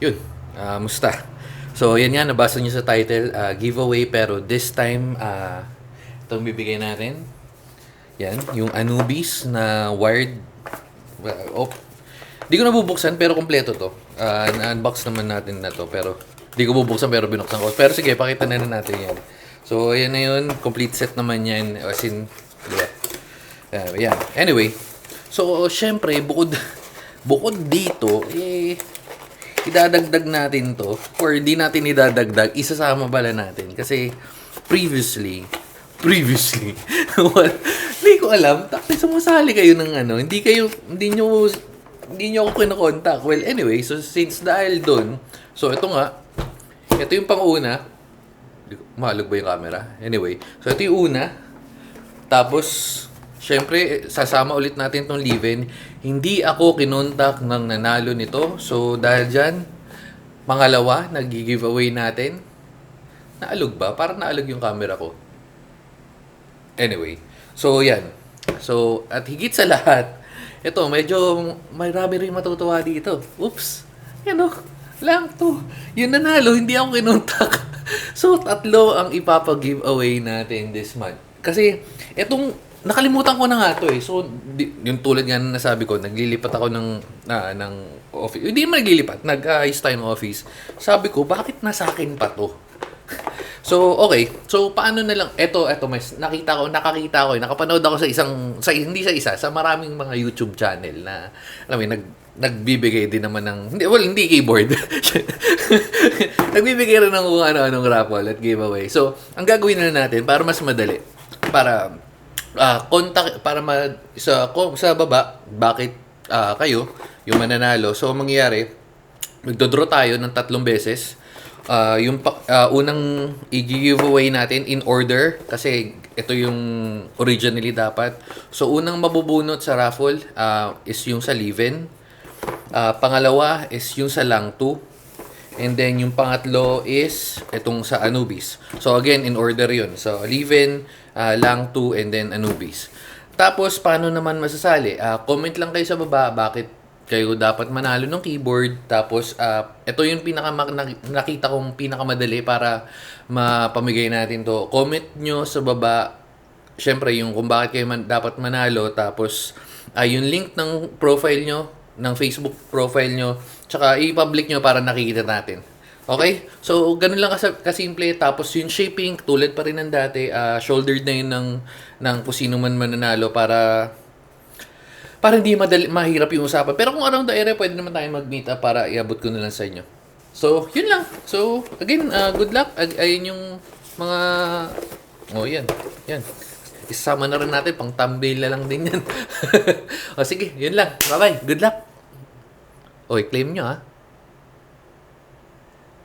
yun, ah, musta. So, yan nga, nabasa nyo sa title, ah, giveaway, pero this time, ah, itong bibigay natin. Yan, yung Anubis na wired, uh, op. Di ko nabubuksan, pero kompleto to. Ah, na-unbox naman natin na to, pero di ko bubuksan, pero binuksan ko. Pero sige, pakita na, na natin yan. So, ayan na yun, complete set naman yan, as in, yeah. Uh, yeah. Anyway, so syempre bukod bukod dito eh idadagdag natin to or di natin idadagdag isasama bala natin kasi previously previously well, hindi ko alam tapos sumasali kayo ng ano hindi kayo hindi nyo hindi nyo ako kinokontak well anyway so since dahil doon so ito nga ito yung pang-una Mahalog ba yung camera? Anyway, so ito yung una. Tapos, syempre, sasama ulit natin tong live-in. Hindi ako kinontak ng nanalo nito. So, dahil dyan, pangalawa, nag-giveaway natin. Naalog ba? Parang naalog yung camera ko. Anyway, so yan. So, at higit sa lahat, ito, medyo may rami rin matutuwa dito. Oops. Yan o. Lang to. Yung nanalo, hindi ako kinontak. so, tatlo ang ipapag-giveaway natin this month. Kasi, itong, nakalimutan ko na nga to eh. So, di, yung tulad nga na nasabi ko, naglilipat ako ng, na, ng office. Hindi naman naglilipat, nag-ayos tayo ng office. Sabi ko, bakit nasa akin pa to? So, okay. So, paano na lang, eto, eto, mas nakita ko, nakakita ko, eh, nakapanood ako sa isang, sa, hindi sa isa, sa maraming mga YouTube channel na, alam mo, nag, nagbibigay din naman ng, hindi, well, hindi keyboard. nagbibigay rin ng kung ano-anong raffle at giveaway. So, ang gagawin na natin, para mas madali, para, ah contact, para ma, sa, sa baba, bakit ah, kayo, yung mananalo. So, ang mangyayari, magdodraw tayo ng tatlong beses. Ah, yung ah, unang i-giveaway natin in order kasi ito yung originally dapat. So unang mabubunot sa raffle ah, is yung sa Liven. Ah, pangalawa is yung sa Lang 2. And then yung pangatlo is itong sa Anubis. So again in order yun. So Liven, ah, Lang 2 and then Anubis. Tapos paano naman masasali? Ah, comment lang kayo sa baba bakit kayo dapat manalo ng keyboard. Tapos, ah, ito yung pinaka nakita kong pinakamadali para mapamigay natin to. Comment nyo sa baba, syempre, yung kung bakit kayo man, dapat manalo. Tapos, ah, yung link ng profile nyo, ng Facebook profile nyo, tsaka i-public nyo para nakikita natin. Okay? So, ganun lang kas- kasimple. Tapos, yung shaping, tulad pa rin ng dati, ah, shouldered na yun ng, ng kung sino man mananalo para para hindi madali, mahirap yung usapan. Pero kung around the area, pwede naman tayo mag-meet up para iabot ko na lang sa inyo. So, yun lang. So, again, uh, good luck. Ag- ayun yung mga... Oh, yan. Yan. Isama na rin natin, pang thumbnail na lang din yan. o sige, yun lang. Bye-bye. Good luck. O, i-claim nyo ha.